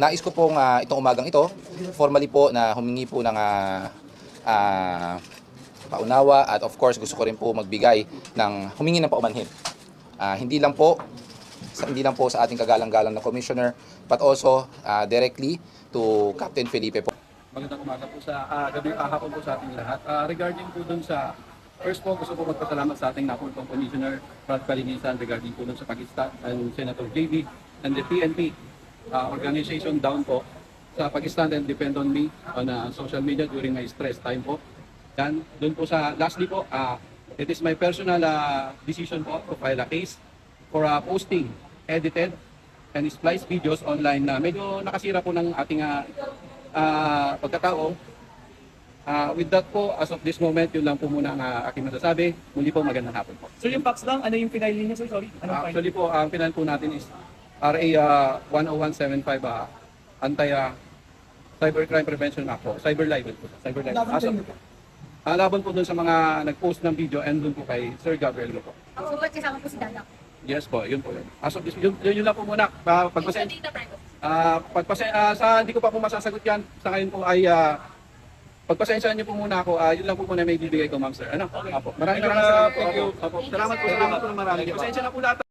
Nais ko pong ah, itong umagang ito, formally po na humingi po ng ah, ah, paunawa at of course gusto ko rin po magbigay ng humingi ng paumanhin. Ah, hindi lang po sa, hindi lang po sa ating kagalang-galang na commissioner but also ah, directly to Captain Felipe po. Magandang umaga po sa uh, gabi kahapon po sa ating lahat. Ah, regarding po dun sa First po, gusto ko magpasalamat sa ating napuntong Commissioner Brad Kalinisan regarding po dun sa Pakistan and Senator JB and the PNP ah, organization down po sa Pakistan and depend on me on ah, social media during my stress time po. Yan, dun po sa lastly po, ah, it is my personal ah, decision po to file a case for ah, posting edited and spliced videos online na medyo nakasira po ng ating ah, ah, pagkatao. Ah, with that po, as of this moment, yun lang po muna ang ah, aking masasabi. Muli po, magandang hapon po. So yung box lang, ano yung final niya, sir? Sorry. Ah, final? actually po, ang pinan po natin is RA ah, 10175, ah, anti ah, cybercrime prevention act po, cyber libel po, cyber libel. Laban As sa of, inyo po. ah, laban po dun sa mga nag-post ng video and dun po kay Sir Gabriel po. So, ba't kasama po si Dadak? Yes po, yun po yun. As of this, yun, yun, yun lang po muna. Uh, Sa pagpasen, data privacy. ah pagpasen, ah, sa hindi ko pa po masasagot yan. Sa ngayon po ay ah, pagpasensyahan niyo po muna ako. ah, yun lang po muna may bibigay ko, ma'am sir. Ano? Apo. Maraming maraming salamat po. Apo. Salamat po, salamat po ng marami. Pasensya na po lahat.